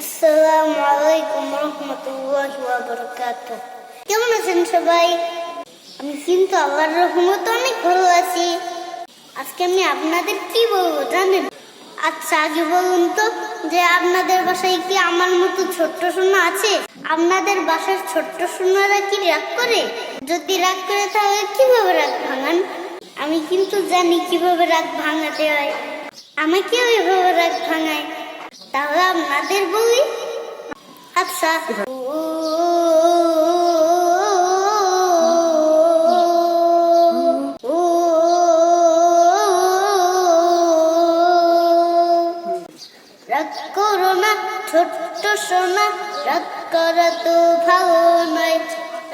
আসসালামু আলাইকুম রহমতুল্লাহ বারকাত কেমন আছেন সবাই? আমি কিন্তু আল্লাহর রহমত অনেক ভালো আছি। আজকে আমি আপনাদের কি বলব জানেন? আচ্ছা আগে বলুন তো যে আপনাদের বাসায় কি আমার মতো ছোট্ট সোনা আছে? আপনাদের বাসার ছোট্ট সোনারা কি রাগ করে? যদি রাগ করে তাহলে কীভাবে রাগ ভাঙান? আমি কিন্তু জানি কীভাবে রাগ ভাঙাতে হয়। আমাকে ওইভাবে রাগ ভাঙায়। তাহলে আপনাদের বলি? আচ্ছা। না, ছোট্ট সোনা, রাগ করা তো ভালো নয়।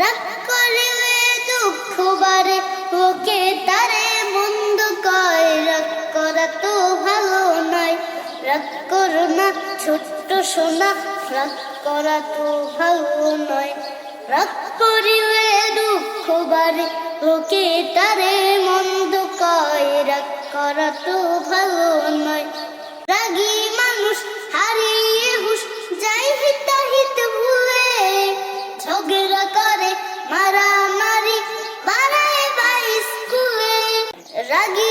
রাগ করিলে দুঃখ বাড়ে, ওকে তারে মন্দ কয়, রাগ করা তো ভালো রাগ করো না, ছোট্ট সোনা রাগ করা তো ভালো নয়। রাগ করিলে দুঃখ বাড়ে ওকে তারে মন্দ কয় রাগ করা তো ভালো নয়। রাগী মানুষ হারিয়ে হুশ, যাই হিতাহিত ভুলে, ঝগড়া করে মারামারি, বাড়ায় বাই স্কুলে। রাগী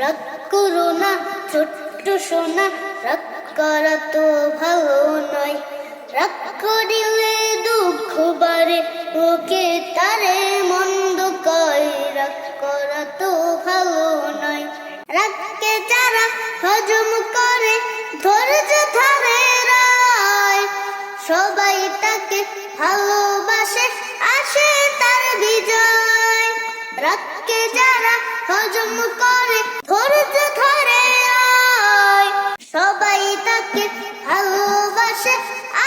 রাগ করো না, ছোট্ট সোনা, রাগ করা তো ভালো নয়। রাগ করিলে দুঃখ বাড়ে ওকে তারে মন্দ কয়, রাগ করা তো ভালো নয়। রাগকে যারা হজম করে, ধৈর্য ধরে রায়। সবাই তাকে ভালোবাসে রাগকে যারা হজম করে, ধৈর্য ধরে সবাই তাকে ভালোবাসে,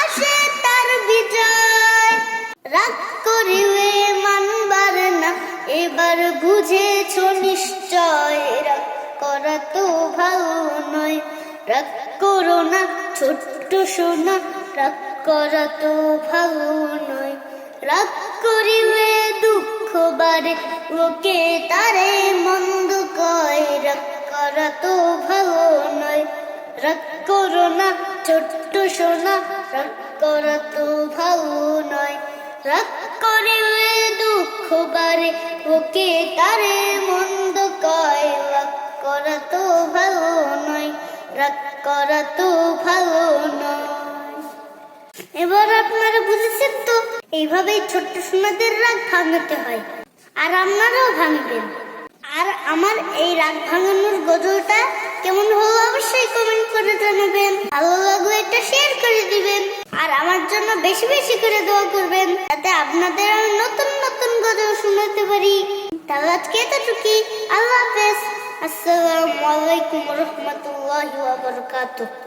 আসে তার বিজয়। রাগ করিলে মানবার না, এবার বুঝেছ নিশ্চয়, রাগ করা তো ভালো নয়। রাগ করো না, ছোট্ট সোনা, রাগ করা তো ভালো নয়। রাগ করিলে দুঃখ বাড়ে ওকে তারে মন্দ কয়, রাগ করা তো ভালো নয়। রাগ করো না, ছোট্ট সোনা, রাগ করা তো ভালো নয়। রাগ করিলে দুঃখ বাড়ে ওকে তারে মন্দ কয়, রাগ করা তো ভালো নয়। রাগ করা তো ভালো নয়। এবার আপনারা বুঝেছেন তো? এইভাবেই ছোট্ট সোনাদের রাগ ভাঙাতে হয়। আর আপনারাও ভাঙবেন। আর আমার এই রাগ ভাঙানোর গজলটা কেমন হলো অবশ্যই কমেন্ট করে জানাবেন। ভালো লাগলে এটা শেয়ার করে দিবেন। আর আমার জন্য বেশি বেশি করে দোয়া করবেন, যাতে আপনাদের আমি নতুন নতুন গজল শোনাতে পারি। তাহলে আজকে এতটুকুই। আল্লাহ হাফেজ। আসসালামু আলাইকুম রহমতুল্লাহি ওয়া বারাকাতুহু।